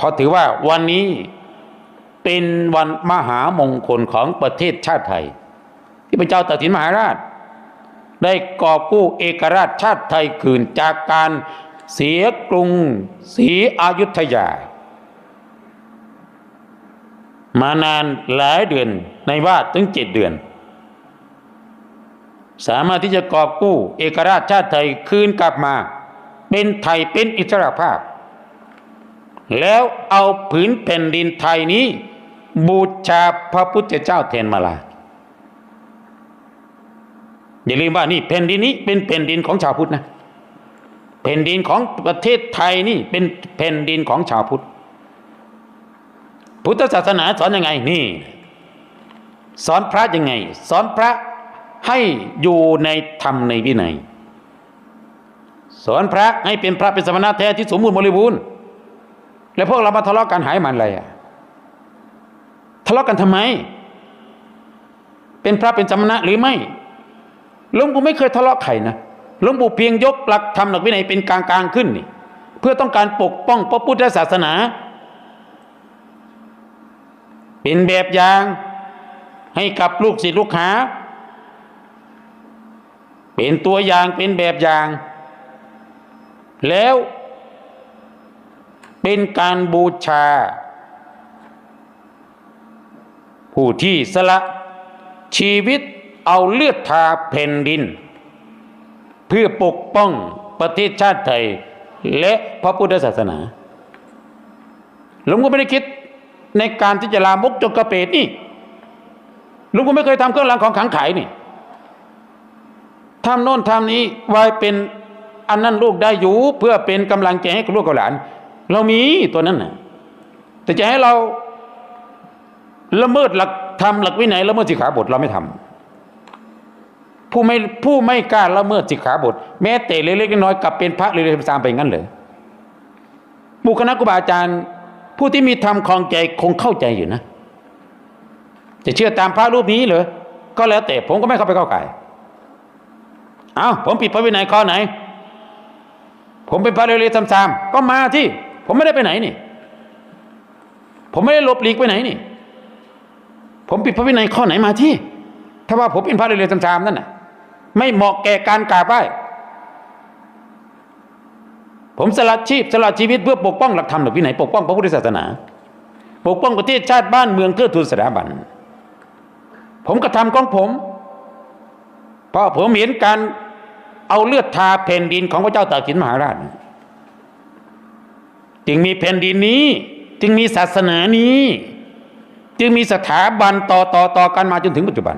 เพราะถือว่าวันนี้เป็นวันมหามงคลของประเทศชาติไทย ที่พระเจ้าตากสินมหาราช ได้กอบกู้เอกราชชาติไทยคืนจากการเสียกรุงศรีอยุธยา มานานหลายเดือนในว่าถึงเจ็ดเดือน สามารถที่จะกอบกู้ เอกราชชาติไทยคืนกลับมา เป็นไทยเป็นอิสรภาพ แล้วเอาผืนแผ่นดินไทยนี้ บูชาพระพุทธเจ้าแทนมาลาอย่าลืมว่านี่แผ่นดินนี้เป็นแผ่นดินของชาวพุทธนะแผ่นดินของประเทศไทยนี่เป็นแผ่นดินของชาวพุทธ พุทธศาสนาสอนยังไงนี่ สอนพระยังไง สอนพระให้อยู่ในธรรมในวินัย สอนพระให้เป็นพระเป็นสมณะแท้ที่สมบูรณ์บริบูรณ์ แล้วพวกเรามาทะเลาะกันหายมันอะไรอะทะเลาะกันทำไม เป็นพระเป็นสมณะหรือไม่หลวงปู่ไม่เคยทะเลาะใครนะหลวงปู่เพียงยกหลักธรรมหลักวินัยเป็นกลางกลางขึ้นนี่ เพื่อต้องการปกป้องพระพุทธศาสนา เป็นแบบอย่าง ให้กับลูกศิษย์ลูกหาเป็นตัวอย่างเป็นแบบอย่าง แล้ว เป็นการบูชา ผู้ที่สละชีวิตเอาเลือดทาแผ่นดิน เพื่อปกป้องประเทศชาติไทย และพระพุทธศาสนาหลวงพ่อไม่ได้คิดในการที่จะลามกจกกระเปดนี่หลวงพ่อไม่เคยทำเครื่องรางของขลังขายนี่ทำโน่นทำนี้ไว้เป็นอันนั้นลูกได้อยู่เพื่อเป็นกำลังใจให้กับลูกกับหลาน เรามีตัวนั้นนะแต่จะให้เราละเมิดหลักธรรมหลักวินัยละเมิดสิกขาบทเราไม่ทำผู้ไม่ผู้ไม่กล้าละเมิดสิกขาบท แม้แต่เล็กๆน้อยๆกลับเป็นพระเล็กๆตามไปงั้นเลยบุคณะครูบาอาจารย์ ผู้ที่มีธรรมคลองใจคงเข้าใจอยู่นะ จะเชื่อตามพระรูปนี้เหรอก็แล้วแต่ผมก็ไม่เข้าไปเข้าไก่เอาผมผิดพระวินัยข้อไหน ผมเป็นพระเรๆซ้ำๆก็มาที่ ผมไม่ได้ไปไหนนี่ ผมไม่ได้หลบหลีกไปไหนนี่ ผมผิดพระวินัยข้อไหนมาที่ ถ้าว่าผมเป็นพระเรๆซ้ำๆนั่นน่ะ ไม่เหมาะแก่การกราบไหว้ผมสละชีพสละชีวิตเพื่อปกป้องหลักธรรมหลักวินัยปกป้องพระพุทธศาสนา ปกป้องประเทศชาติบ้านเมืองเพื่อทูลสถาบัน ผมกระทำของผม เพราะผมเห็นการเอาเลือดทาแผ่นดินของพระเจ้าตากสินมหาราช จึงมีแผ่นดินนี้ จึงมีศาสนานี้ จึงมีสถาบันต่อต่อต่อกันมาจนถึงปัจจุบัน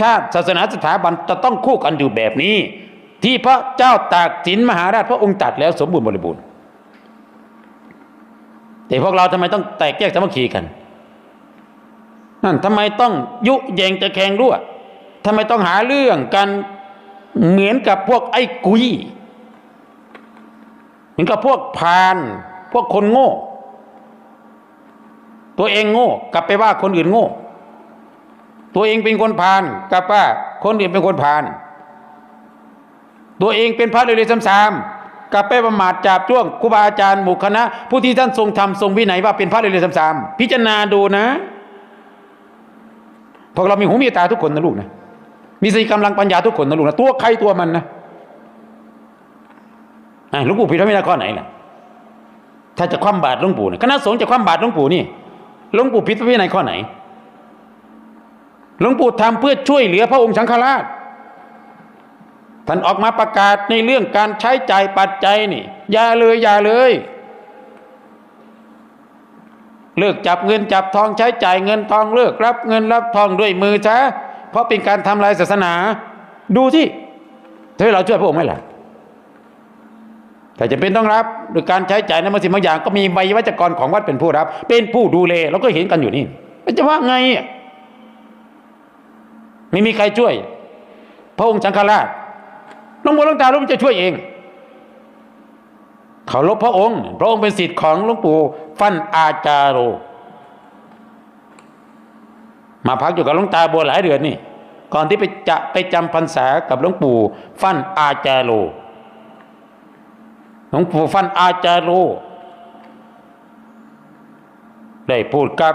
ชาติศาสนาสถาบันจะต้องคู่กันอยู่แบบนี้ ที่พระเจ้าตากสินมหาราชพระองค์ตัดแล้วสมบูรณ์บริบูรณ์แต่พวกเราทำไมต้องแตกแยกสามัคคีกันนั่นทำไมต้องยุแยงตะแคงรั่วทำไมต้องหาเรื่องกันเหมือนกับพวกไอ้กุยเหมือนกับพวกพาน พวกคนโง่ ตัวเองโง่ กลับไปว่าคนอื่นโง่ ตัวเองเป็นคนพานกลับว่าคนอื่นเป็นคนพานตัวเองเป็นพระเรยๆซ้ำๆกลับไปประมาทจับจ้วงครูบาอาจารย์หมู่คณะ ผู้ที่ท่านทรงธรรมทรงวินัยว่าเป็นพระเรยๆซ้ำๆพิจารณาดูนะพวกเรามีหูมีตาทุกคนนะลูกนะมีสติกำลังปัญญาทุกคนนะลูกนะตัวใครตัวมันนะลวงปู่ผิดพระวินัยข้อไหนล่ะ ถ้าจะคว่ำบาตรหลวงปู่เนี่ยคณะสงฆ์จะคว่ำบาตรหลวงปู่นี่หลวงปู่ผิดพระวินัยข้อไหนหลวงปู่ทำเพื่อช่วยเหลือพระองค์สังฆราช ท่านออกมาประกาศในเรื่องการใช้จ่ายปัจจัยนี่อย่าเลยอย่าเลย เลิกจับเงินจับทองใช้จ่ายเงินทองเลิกรับเงินรับทองด้วยมือซะเพราะเป็นการทำลายศาสนา ดูที่ถ้าเราช่วยพระองค์ไหมล่ะ แต่จะเป็นต้องรับโดยการใช้จ่ายในบางสิ่งบางอย่าง ก็มีใบวัจกรของวัดเป็นผู้รับ เป็นผู้ดูแลเราก็เห็นกันอยู่นี่มันจะว่าไงไม่มีใครช่วย พระองค์สังฆราชหลวงปู่หลวงตาหลวงจะช่วยเองเขารบพระองค์ พระองค์เป็นสิทธิ์ของหลวงปู่ฟั่นอาจาโร มาพักอยู่กับหลวงตาบัวหลายเดือนนี่ ก่อนที่ไปจะไปจำพรรษากับหลวงปู่ฟั่นอาจาโร หลวงปู่ฟันอาจาโรได้พูดกับ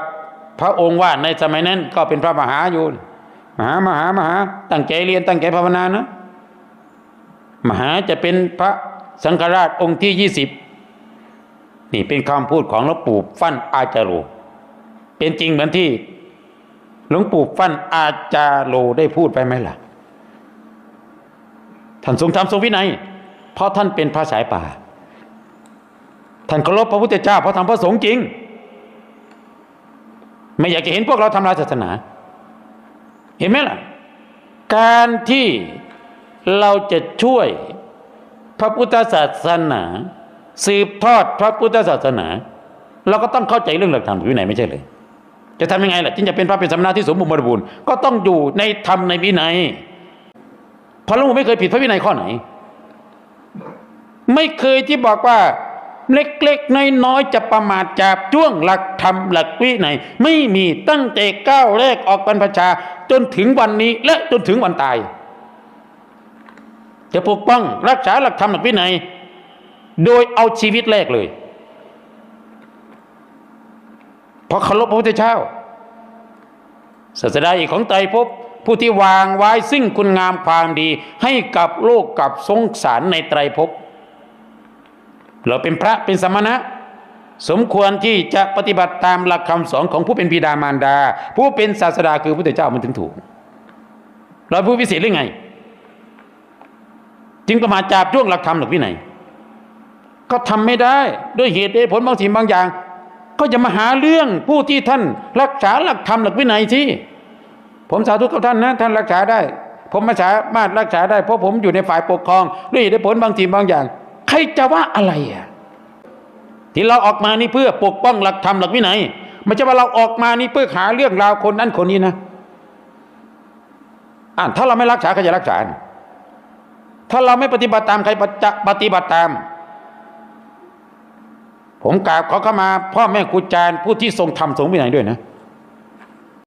พระองค์ว่าในสมัยนั้นก็เป็นพระมหาอยู่มหามหามหาตั้งใจเรียนตั้งใจภาวนานะมหาจะเป็นพระสังฆราชองค์ที่ยี่สิบนี่เป็นคำพูดของหลวงปู่ฟั่นอาจารโลเป็นจริงเหมือนที่หลวงปู่ฟั่นอาจารโลได้พูดไปไหมล่ะ ท่านทรงธรรมทรงวินัย เพราะท่านเป็นพระสายป่า ท่านเคารพพระพุทธเจ้าเพราะทำพระสงฆ์จริง ไม่อยากจะเห็นพวกเราทำลายศาสนา เห็นไหมล่ะ การที่เราจะช่วยพระพุทธศาสนา สืบทอดพระพุทธศาสนา เราก็ต้องเข้าใจเรื่องหลักธรรมวินัยไม่ใช่เลย จะทำยังไงล่ะจึงจะเป็นพระเป็นสมณะที่สมบูรณ์บริบูรณ์ก็ต้องอยู่ในธรรมในวินัยพระลูกไม่เคยผิดพระวินัยข้อไหน ไม่เคยที่บอกว่า เล็กๆน้อยๆจะประมาทจากจ้วงหลักธรรมหลักวินัยไม่มีตั้งแต่ก้าวแรกออกบรรพชา จนถึงวันนี้และจนถึงวันตาย จะปกป้องรักษาหลักธรรมหลักวินัยโดยเอาชีวิตแรกเลยเพราะเคารพพระพุทธเจ้าศาสดาอีกของไตรภพผู้ที่วางไว้ซึ่งคุณงามความดี ให้กับโลกกับสงสารในไตรภพ เราเป็นพระเป็นสมณะ สมควรที่จะปฏิบัติตามหลักคำสอนของผู้เป็นบิดามารดา ผู้เป็นศาสดาคือพระพุทธเจ้ามันถึงถูก เราผู้พิเศษหรือไง จึงประมาทจาบจ้วงหลักธรรมหลักวินัยก็ทำไม่ได้ด้วยเหตุผลบางสิ่งบางอย่าง ก็จะมาหาเรื่องผู้ที่ท่านรักษาหลักธรรมหลักวินัยที่ผมสาธุกับท่านนะท่านรักษาได้ ผมมาสามารถรักษาได้เพราะผมอยู่ในฝ่ายปกครองด้วยเหตุผลบางสิ่งบางอย่าง ใครจะว่าอะไรอะที่เราออกมานี่เพื่อปกป้องหลักธรรมหลักวินัยไม่ใช่ว่าเราออกมานี่เพื่อหาเรื่องราวคนนั้นคนนี้นะอ่าถ้าเราไม่รักษาใครจะรักษา ถ้าเราไม่ปฏิบัติตามใครจะปฏิบัติตาม ผมกราบขอเข้ามา พ่อแม่ครูอาจารย์ผู้ที่ทรงธรรมทรงวินัยด้วยนะ